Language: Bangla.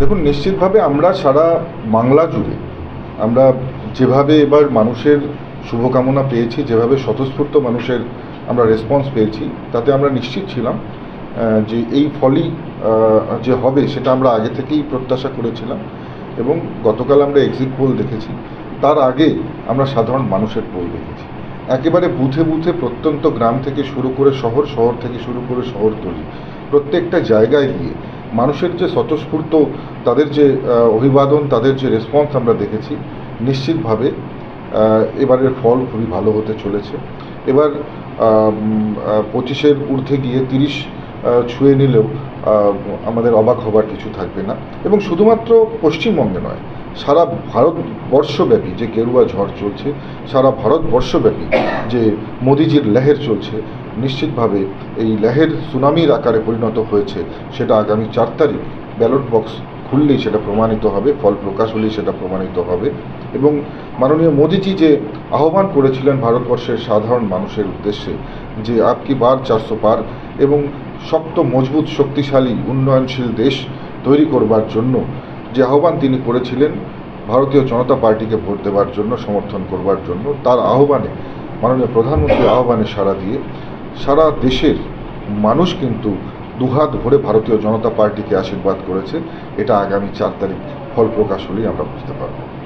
দেখুন, নিশ্চিতভাবে আমরা সারা বাংলা জুড়ে আমরা যেভাবে এবার মানুষের শুভকামনা পেয়েছি, যেভাবে স্বতঃস্ফূর্ত মানুষের আমরা রেসপন্স পেয়েছি, তাতে আমরা নিশ্চিত ছিলাম যে এই ফলই যে হবে সেটা আমরা আগে থেকেই প্রত্যাশা করেছিলাম এবং গতকাল আমরা এক্সিট পোল দেখেছি। তার আগে আমরা সাধারণ মানুষের পোল দেখেছি। একেবারে বুথে বুথে প্রত্যন্ত গ্রাম থেকে শুরু করে শহর শহর থেকে শুরু করে শহরতলি, প্রত্যেকটা জায়গায় গিয়ে মানুষের যে স্বতঃস্ফূর্ত তাদের যে অভিবাদন, তাদের যে রেসপন্স আমরা দেখেছি, নিশ্চিতভাবে এবারের ফল খুবই ভালো হতে চলেছে। এবার পঁচিশের ঊর্ধ্বে গিয়ে তিরিশ ছুঁয়ে নিলেও আমাদের অবাক হবার কিছু থাকবে না। এবং শুধুমাত্র পশ্চিমবঙ্গে নয়, সারা ভারতবর্ষব্যাপী যে গেরুয়া ঝড় চলছে, সারা ভারতবর্ষব্যাপী যে মোদিজির লেহের চলছে নিশ্চিতভাবে এই লেহের সুনামির আকারে পরিণত হয়েছে। সেটা আগামী চার তারিখ ব্যালট বক্স খুললেই সেটা প্রমাণিত হবে, ফল প্রকাশ হলেই সেটা প্রমাণিত হবে। এবং মাননীয় মোদিজি যে আহ্বান করেছিলেন ভারতবর্ষের সাধারণ মানুষের উদ্দেশ্যে, যে আপকি বার চারশো পার এবং শক্ত, মজবুত, শক্তিশালী, উন্নয়নশীল দেশ তৈরি করবার জন্য যে আহ্বান তিনি করেছিলেন, ভারতীয় জনতা পার্টিকে ভোট দেওয়ার জন্য, সমর্থন করবার জন্য, তার আহ্বানে, মাননীয় প্রধানমন্ত্রী আহ্বানে সাড়া দিয়ে সারা দেশের মানুষ কিন্তু দুহাত ভরে ভারতীয় জনতা পার্টিকে আশীর্বাদ করেছে। এটা আগামী চার তারিখ ফল প্রকাশ হলেই আমরা বুঝতে পারব।